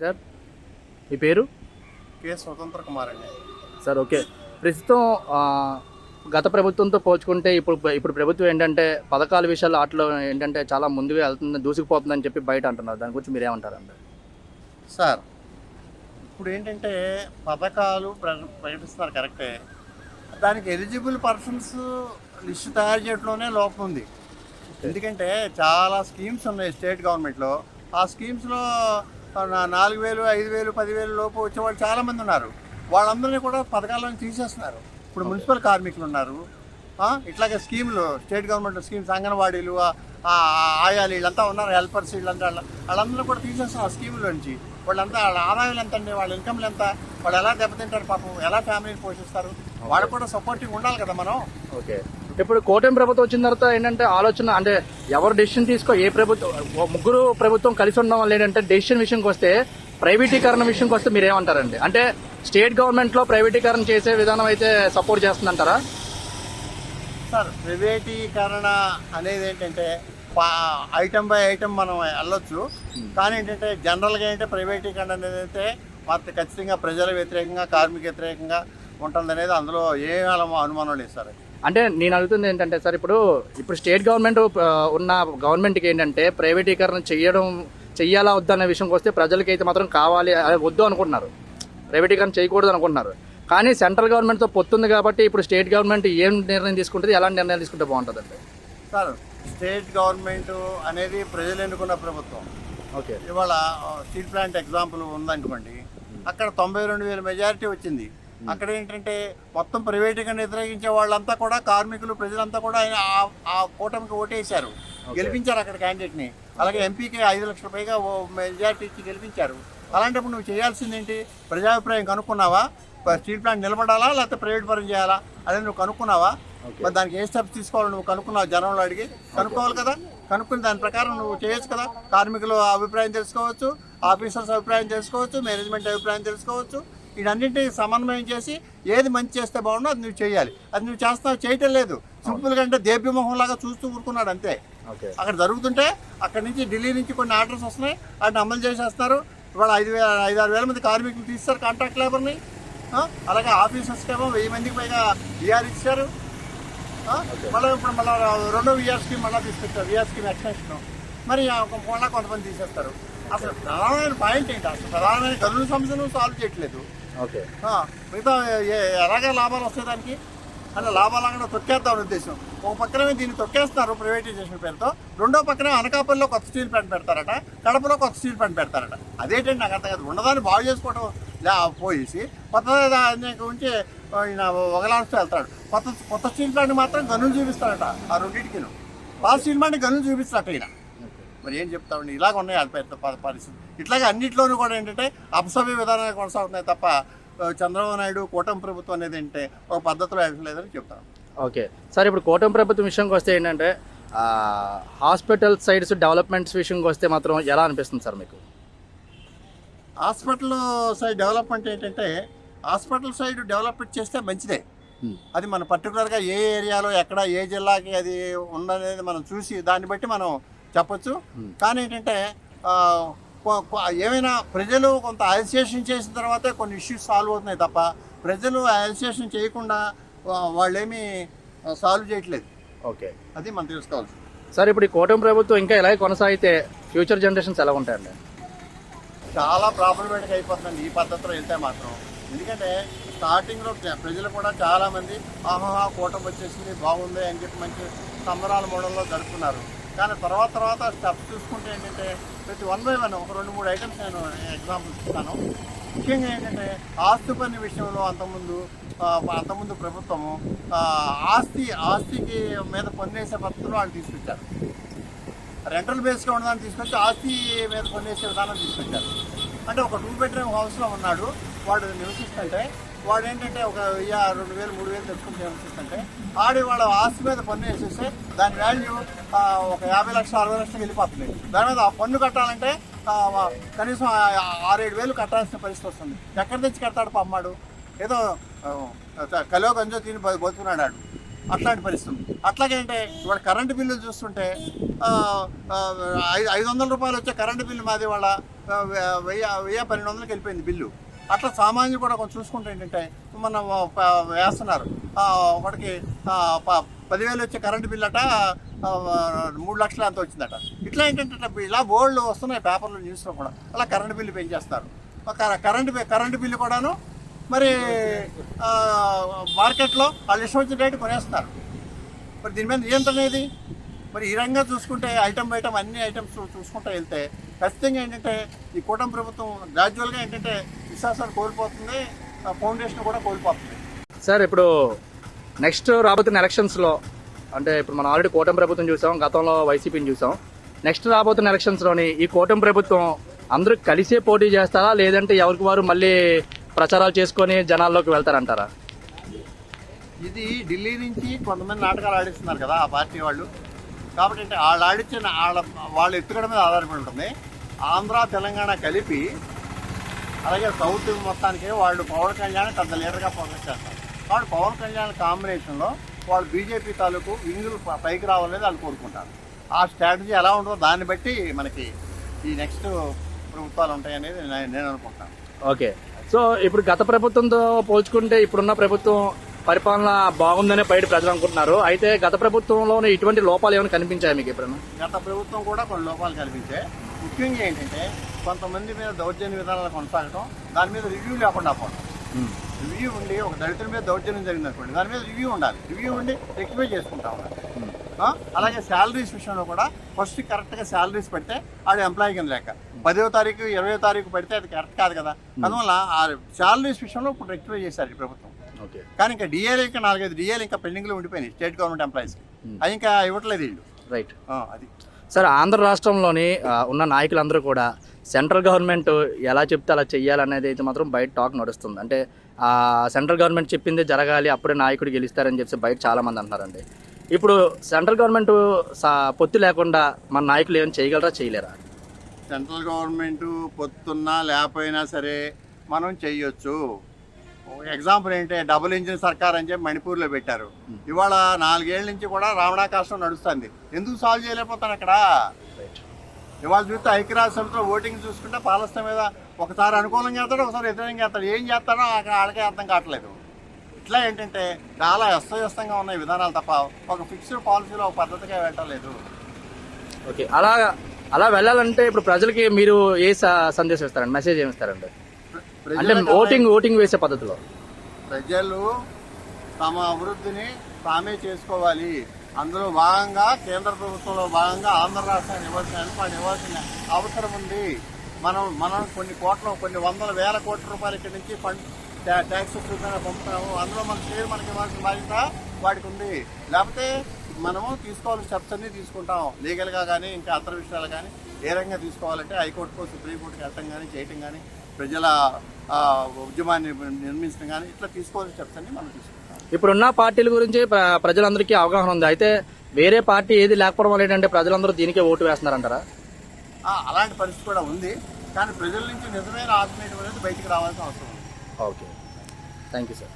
Sir మీ పేరు? K Swatantra Kumar అండి. Sir okay. ప్రస్తుతం గత ప్రభుత్వంతో పోల్చుకుంటే ఇప్పుడు ఇప్పుడు ప్రభుత్వం ఏంటంటే పథకాల విషయాలు వాటిలో ఏంటంటే చాలా ముందుగా వెళ్తుంది దూసుకుపోతుందని చెప్పి బయట అంటున్నారు. దాని గురించి మీరేమంటారండి సార్ ఇప్పుడు ఏంటంటే పథకాలు ప్ర- ప్రకటిస్తున్నారు కరెక్టే. దానికి ఎలిజిబుల్ పర్సన్స్ లిస్ట్ తయారు చేయడంలోనే లోపం ఉంది. ఎందుకంటే చాలా స్కీమ్స్ ఉన్నాయి స్టేట్ గవర్నమెంట్లో. ఆ స్కీమ్స్లో నాలుగు వేలు ఐదు వేలు పదివేలు లోపు వచ్చేవాళ్ళు చాలామంది ఉన్నారు. వాళ్ళందరినీ కూడా పథకాలను తీసేస్తున్నారు. ఇప్పుడు మున్సిపల్ కార్మికులు ఉన్నారు. ఇట్లాగే స్కీములు స్టేట్ గవర్నమెంట్ స్కీమ్స్ అంగన్వాడీలు ఆయాలు వీళ్ళంతా ఉన్నారు హెల్పర్స్ వీళ్ళంతా వాళ్ళ- వాళ్ళందరూ కూడా తీసేస్తున్నారు ఆ స్కీముల నుంచి. వాళ్ళంతా వాళ్ళ ఆదాయాలు ఎంత అండి? వాళ్ళ ఇన్కమ్లు ఎంత? వాళ్ళు ఎలా దెబ్బతింటారు పాపం? ఎలా ఫ్యామిలీని పోషిస్తారు? వాళ్ళకు కూడా సపోర్టింగ్ ఉండాలి కదా మనం. ఓకే. ఇప్పుడు కూటమి ప్రభుత్వం వచ్చిన తర్వాత ఏంటంటే ఆలోచన అంటే ఎవరు డెసిషన్ తీసుకో ఏ ప్రభుత్వం ముగ్గురు ప్రభుత్వం కలిసి ఉండడం వల్ల ఏంటంటే డెసిషన్ విషయంకి వస్తే ప్రైవేటీకరణ విషయంకి వస్తే మీరేమంటారండి? అంటే స్టేట్ గవర్నమెంట్లో ప్రైవేటీకరణ చేసే విధానం అయితే సపోర్ట్ చేస్తుందంటారా? సార్ ప్రైవేటీకరణ అనేది ఏంటంటే ఐటమ్ బై ఐటమ్ మనం వెళ్ళొచ్చు. కానీ ఏంటంటే జనరల్గా ఏంటంటే ప్రైవేటీకరణ అనేది అయితే మాత్రం ఖచ్చితంగా ప్రజల వ్యతిరేకంగా కార్మిక వ్యతిరేకంగా ఉంటుంది అనేది అందులో ఏ అనుమానం లేదు సార్ అంటే నేను అడుగుతుంది ఏంటంటే సార్ ఇప్పుడు ఇప్పుడు స్టేట్ గవర్నమెంట్ ఉన్న గవర్నమెంట్కి ఏంటంటే ప్రైవేటీకరణ చేయడం చెయ్యాలా వద్దనే విషయంకి వస్తే ప్రజలకి అయితే మాత్రం కావాలి వద్దు అనుకుంటున్నారు. ప్రైవేటీకరణ చేయకూడదు అనుకుంటున్నారు. కానీ సెంట్రల్ గవర్నమెంట్తో పొత్తుంది కాబట్టి ఇప్పుడు స్టేట్ గవర్నమెంట్ ఏం నిర్ణయం తీసుకుంటుంది ఎలాంటి నిర్ణయం తీసుకుంటే బాగుంటుందండి? సార్ స్టేట్ గవర్నమెంట్ అనేది ప్రజలు ఎన్నుకున్న ప్రభుత్వం. ఓకే. ఇవాళ స్టీల్ ప్లాంట్ ఎగ్జాంపుల్ ఉందనుకోండి అక్కడ తొంభై రెండు వేల మెజారిటీ వచ్చింది. అక్కడ ఏంటంటే మొత్తం ప్రైవేటీకరణ వ్యతిరేకించే వాళ్ళంతా కూడా కార్మికులు ప్రజలంతా కూడా ఆయన ఆ- ఆ కూటమికి ఓటేశారు. గెలిపించారు అక్కడ క్యాండిడేట్ని. అలాగే ఎంపీకి ఐదు లక్షల పైగా మెజారిటీ ఇచ్చి గెలిపించారు. అలాంటప్పుడు నువ్వు చేయాల్సింది ఏంటి? ప్రజాభిప్రాయం కనుక్కున్నావా? స్టీల్ ప్లాంట్ నిలబడాలా? లేకపోతే ప్రైవేట్ పరం చేయాలా? అనేది నువ్వు కనుక్కున్నావా? మరి దానికి ఏ స్టెప్స్ తీసుకోవాలో నువ్వు కనుక్కున్నావు? జనంలో అడిగి కనుక్కోవాలి కదా? కనుక్కుని దాని ప్రకారం నువ్వు చేయొచ్చు కదా? కార్మికుల అభిప్రాయం తెలుసుకోవచ్చు ఆఫీసర్స్ అభిప్రాయం తెలుసుకోవచ్చు మేనేజ్మెంట్ అభిప్రాయం తెలుసుకోవచ్చు. వీటన్నింటినీ సమన్వయం చేసి ఏది మంచి చేస్తే బాగుండో అది నువ్వు చేయాలి. అది నువ్వు చేస్తావు చేయటం లేదు. సింపుల్గా అంటే దేవ్యమోహం లాగా చూస్తూ ఊరుకున్నాడు అంతే. ఓకే. అక్కడ జరుగుతుంటే అక్కడ నుంచి ఢిల్లీ నుంచి కొన్ని ఆర్డర్స్ వస్తున్నాయి వాటిని అమలు చేసేస్తారు ఇవాళ ఐదు వేల ఐదు ఆరు వేల మంది కార్మికులు తీస్తారు కాంట్రాక్ట్ లేబర్ని? అలాగే ఆఫీసర్స్కి ఏమో వెయ్యి మందికి పైగా విఆర్ ఇచ్చారు? మళ్ళీ ఇప్పుడు మళ్ళీ రెండో విఆర్ స్కీమ్ మళ్ళీ తీసుకొచ్చారు. VR scheme extension. మరి మళ్ళీ కొంతమంది తీసేస్తారు. అసలు ప్రధానమైన పాయింట్ ఏంటి? అసలు ప్రధానమైన గనుల సమస్యను సాల్వ్ చేయట్లేదు. ఓకే. మిగతా ఏ- ఎలాగ లాభాలు వస్తాయి దానికి? అంటే లాభాలు అక్కడ తొక్కేద్దాం ఉద్దేశం. ఒక పక్కనే దీన్ని తొక్కేస్తారు ప్రైవేటైజేషన్ పేరుతో. రెండో పక్కనే అనకాపల్లిలో కొత్త స్టీల్ ప్లాంట్ పెడతారట కడపలో కొత్త స్టీల్ ప్లాంట్ పెడతారట. అదేంటండి నాకు అర్థం కాదు. ఉన్నదాన్ని బాగు చేసుకోవడం లే పోయేసి కొత్త ఉంచి ఈయన ఒకలాడుతూ వెళ్తాడు. కొత్త కొత్త స్టీల్ ప్లాంట్ మాత్రం గనులు చూపిస్తారట ఆ రెండింటికి పాత స్టీల్ ప్లాంట్ గనులు చూపిస్తారట ఈయన. మరి ఏం చెప్తామండి ఇలాగ ఉన్నాయి అది పెద్ద పరిస్థితి. ఇట్లాగే అన్నింటిలోనూ కూడా ఏంటంటే అపసవ్య విధానాలు కొనసాగుతున్నాయి తప్ప చంద్రబాబు నాయుడు కూటమి ప్రభుత్వం అనేది ఏంటంటే ఒక పద్ధతిలో లేదని చెప్తాను ఓకే. సార్ ఇప్పుడు కూటమి ప్రభుత్వం విషయంకి వస్తే ఏంటంటే హాస్పిటల్ సైడ్స్ డెవలప్మెంట్స్ విషయంకి వస్తే మాత్రం ఎలా అనిపిస్తుంది సార్ మీకు? హాస్పిటల్ సైడ్ డెవలప్మెంట్ ఏంటంటే హాస్పిటల్ సైడ్ డెవలప్మెంట్ చేస్తే మంచిదే. అది మన పర్టికులర్గా ఏ ఏరియాలో ఎక్కడ ఏ జిల్లాకి అది ఉందనేది మనం చూసి దాన్ని బట్టి మనం చెప్పొచ్చు. కానీ ఏంటంటే ఏమైనా ప్రజలు కొంత అసోసియేషన్ చేసిన తర్వాతే కొన్ని ఇష్యూస్ సాల్వ్ అవుతున్నాయి తప్ప ప్రజలు అసోసియేషన్ చేయకుండా వాళ్ళేమీ సాల్వ్ చేయట్లేదు. ఓకే. అది మనం తెలుసుకోవాలి సార్ ఇప్పుడు ఈ కూటమి ప్రభుత్వం ఇంకా ఇలాగే కొనసాగితే ఫ్యూచర్ జనరేషన్స్ ఎలా ఉంటాయండి? చాలా ప్రాబ్లమేటిక్ అయిపోతుందండి ఈ పద్ధతిలో వెళ్తే మాత్రం. ఎందుకంటే స్టార్టింగ్లో ప్ర- ప్రజలు కూడా చాలా మంది ఆహాహా కూటమి వచ్చేసింది బాగుంది అని చెప్పి మంచి సంబరాల మోడల్లో జరుపుకున్నారు కానీ తర్వాత తర్వాత స్టెప్స్ చూసుకుంటే ఏంటంటే ప్రతి వన్ బై వన్ ఒక రెండు మూడు ఐటమ్స్ నేను ఎగ్జాంపుల్స్ ఇస్తాను. ముఖ్యంగా ఏంటంటే ఆస్తి పన్ను విషయంలో అంతకుముందు అంతకుముందు ప్రభుత్వము ఆస్తి ఆస్తికి మీద పన్నేసే పద్ధతిలో వాళ్ళు తీసుకొచ్చారు. రెంటల్ బేస్గా ఉన్నదాన్ని తీసుకొచ్చి ఆస్తి మీద కొనేసే విధానం తీసుకొచ్చారు. అంటే ఒక టూ బెడ్రూమ్ హౌస్లో ఉన్నాడు వాడు నివసిస్తుంటే వాడు ఏంటంటే ఒక వెయ్యి రెండు వేలు మూడు వేలు తెచ్చుకుని నివసిస్తుంటే ఆడి వాళ్ళ ఆస్తి మీద పన్ను వేసేస్తే దాని వాల్యూ ఒక యాభై లక్షలు అరవై లక్షలు వెళ్ళిపోతుంది. దాని మీద ఆ పన్ను కట్టాలంటే కనీసం ఆరేడు వేలు కట్టాల్సిన పరిస్థితి వస్తుంది. ఎక్కడి నుంచి కడతాడు పమ్మాడు ఏదో కలో గంజో తిని బతుకున్నాడు ఆడు. అట్లాంటి పరిస్థితి. అట్లాగేంటే ఇవాళ కరెంటు బిల్లు చూస్తుంటే ఐదు ఐదు వందల రూపాయలు వచ్చే కరెంటు బిల్లు మాది వాళ్ళ వె- వెయ్యి వెయ్యి పన్నెండు వందలకి వెళ్ళిపోయింది బిల్లు. అట్లా సామాన్యులు కూడా కొంచెం చూసుకుంటే ఏంటంటే మన వేస్తున్నారు. ఒకటికి ప- పదివేలు వచ్చే కరెంటు బిల్ అట మూడు లక్షలు అంత వచ్చిందట. ఇట్లా ఏంటంటే ఇలా బోర్డులు వస్తున్నాయి పేపర్లు న్యూస్లో కూడా. అలా కరెంటు బిల్లు పెంచేస్తారు. కరెంటు కరెంటు బిల్లు కూడాను మరి మార్కెట్లో వాళ్ళు ఇష్టం వచ్చిన రేటు కొనేస్తున్నారు. మరి దీని మీద నియంత్రణ ఏది? మరి ఈ రంగా చూసుకుంటే ఐటమ్ ఐటమ్ అన్ని ఐటమ్స్ చూసుకుంటూ వెళ్తే ఖచ్చితంగా ఏంటంటే ఈ కూటమి ప్రభుత్వం గ్రాడ్యువల్గా ఏంటంటే విశ్వాసాన్ని కోల్పోతుంది ఫౌండేషన్ కూడా కోల్పోతుంది. సార్ ఇప్పుడు నెక్స్ట్ రాబోతున్న ఎలక్షన్స్లో అంటే ఇప్పుడు మనం ఆల్రెడీ కూటమి ప్రభుత్వం చూసాం గతంలో వైసీపీని చూసాం. నెక్స్ట్ రాబోతున్న ఎలక్షన్స్లోని ఈ కూటమి ప్రభుత్వం అందరూ కలిసే పోటీ చేస్తారా? లేదంటే ఎవరికి వారు మళ్ళీ ప్రచారాలు చేసుకొని జనాల్లోకి వెళ్తారంటారా? ఇది ఢిల్లీ నుంచి కొంతమంది నాటకాలు ఆడిస్తున్నారు కదా ఆ పార్టీ వాళ్ళు. కాబట్టి అంటే వాళ్ళు ఆడించిన వాళ్ళ వాళ్ళ ఎత్తుగడ మీద ఆధారపడి ఉంటుంది. ఆంధ్ర తెలంగాణ కలిపి అలాగే సౌత్ మొత్తానికి వాళ్ళు పవన్ కళ్యాణ్ పెద్ద లీడర్గా ఫోకస్ చేస్తారు. కాబట్టి పవన్ కళ్యాణ్ కాంబినేషన్లో వాళ్ళు బీజేపీ తాలూకు వింగులు పైకి రావాలని వాళ్ళు కోరుకుంటారు. ఆ స్ట్రాటజీ ఎలా ఉంటుందో దాన్ని బట్టి మనకి ఈ నెక్స్ట్ ప్రభుత్వాలు ఉంటాయనేది నేను నేను అనుకుంటాను ఓకే. సో ఇప్పుడు గత ప్రభుత్వంతో పోల్చుకుంటే ఇప్పుడున్న ప్రభుత్వం పరిపాలన బాగుందనే బయట ప్రజలు అనుకుంటున్నారు. అయితే గత ప్రభుత్వంలోనే ఇటువంటి లోపాలు ఏమైనా కనిపించాయి మీకు ఎప్పుడైనా? గత ప్రభుత్వం కూడా కొన్ని లోపాలు కనిపించే ముఖ్యంగా ఏంటంటే కొంతమంది మీద దౌర్జన్య విధానాలు కొనసాగడం దాని మీద రివ్యూ లేకుండా పోవడం రివ్యూ ఉండి ఒక దళితుల మీద దౌర్జన్యం జరిగింది అనుకోండి దాని మీద రివ్యూ ఉండాలి. రివ్యూ ఉండి రెక్టిఫై చేసుకుంటా ఉండాలి? అలాగే శాలరీస్ విషయంలో కూడా ఫస్ట్ కరెక్ట్గా శాలరీస్ పెడితే ఆడు ఎంప్లాయీ కింద లేక పదో తారీఖు ఇరవై తారీఖు పెడితే అది కరెక్ట్ కాదు కదా. అందువల్ల ఆ శాలరీస్ విషయంలో ఇప్పుడు రెక్టిఫై చేశారు ఈ ప్రభుత్వం. ఓకే. కానీ ఇంకా డిఏలు ఇంకా నాలుగైదు డిఏలు ఇంకా పెండింగ్లో ఉండిపోయినాయి స్టేట్ గవర్నమెంట్ ఎంప్లాయీస్కి అది ఇంకా ఇవ్వట్లేదు వీళ్ళు. రైట్ అది. సార్ ఆంధ్ర రాష్ట్రంలోని ఉన్న నాయకులందరూ కూడా సెంట్రల్ గవర్నమెంట్ ఎలా చెప్తే అలా చెయ్యాలనేది అయితే మాత్రం బయట టాక్ నడుస్తుంది. అంటే సెంట్రల్ గవర్నమెంట్ చెప్పింది జరగాలి అప్పుడే నాయకుడు గెలుస్తారని చెప్పి బయట చాలామంది అంటున్నారండి. ఇప్పుడు సెంట్రల్ గవర్నమెంట్ సా- పొత్తు లేకుండా మన నాయకులు ఏమైనా చేయగలరా చేయలేరా? సెంట్రల్ గవర్నమెంట్ పొత్తున్నా లేకపోయినా సరే మనం చేయొచ్చు ఎగ్జాంపుల్ ఏంటంటే డబుల్ ఇంజిన్ సర్కార్ అని చెప్పి మణిపూర్లో పెట్టారు. ఇవాళ నాలుగేళ్ళ నుంచి కూడా రావణాకాశం నడుస్తుంది. ఎందుకు సాల్వ్ చేయలేకపోతాను అక్కడ? ఇవాళ చూస్తే ఐక్యరాజ్య సమితిలో ఓటింగ్ చూసుకుంటే పాలస్తీన్ మీద ఒకసారి అనుకూలంగా చేస్తాడు ఒకసారి వ్యతిరేకంగా చేస్తాడు. ఏం చేస్తాడో అక్కడ వాళ్ళకే అర్థం కావట్లేదు. ఇట్లా ఏంటంటే చాలా అస్తవ్యస్తంగా ఉన్నాయి విధానాలు తప్ప ఒక ఫిక్స్డ్ పాలసీలో ఒక పద్ధతిగా వెళ్ళలేదు ఓకే అలా అలా వెళ్ళాలంటే ఇప్పుడు ప్రజలకి మీరు ఏ స- సందేశం ఇస్తారండి? మెసేజ్ ఏమి ఇస్తారండి? అంటే ఓటింగ్ ఓటింగ్ వేసే పద్ధతిలో. ప్రజలు తమ అభివృద్ధిని తామే చేసుకోవాలి. అందులో భాగంగా కేంద్ర ప్రభుత్వంలో భాగంగా ఆంధ్ర రాష్ట్రాన్ని ఇవ్వాల్సిన వాళ్ళు ఇవ్వాల్సిన అవసరం ఉంది. మనం మనం కొన్ని కోట్ల కొన్ని వందల వేల కోట్ల రూపాయలు ఇక్కడి నుంచి ఫండ్ ట్యాక్స్ రూపంగా పంపుతాము. అందులో మన షేర్ మనకి ఇవ్వాల్సిన బాధ్యత వాడికి ఉంది. లేకపోతే మనము తీసుకోవాల్సిన స్టెప్స్ అన్ని తీసుకుంటాం. లీగల్గా కానీ ఇంకా అతర విషయాలు కానీ ఏ రకంగా తీసుకోవాలంటే హైకోర్టుకో సుప్రీంకోర్టుకి వెళ్ళటం కానీ చేయటం కానీ ప్రజల ఉద్యమాన్ని నిర్మించడం కానీ ఇట్లా తీసుకోవాల్సిన స్టెప్స్ అన్ని మనం తీసుకుంటాం. ఇప్పుడున్న పార్టీల గురించి ప్ర- ప్రజలందరికీ అవగాహన ఉంది. అయితే వేరే పార్టీ ఏది లేకపోవడం వల్ల ఏంటంటే ప్రజలందరూ దీనికే ఓటు వేస్తున్నారంటారా? అలాంటి పరిస్థితి కూడా ఉంది. కానీ ప్రజల నుంచి నిజమైన ఆల్టర్నేటివ్ అనేది బయటికి రావాల్సిన అవసరం ఉంది. ఓకే. Thank you sir.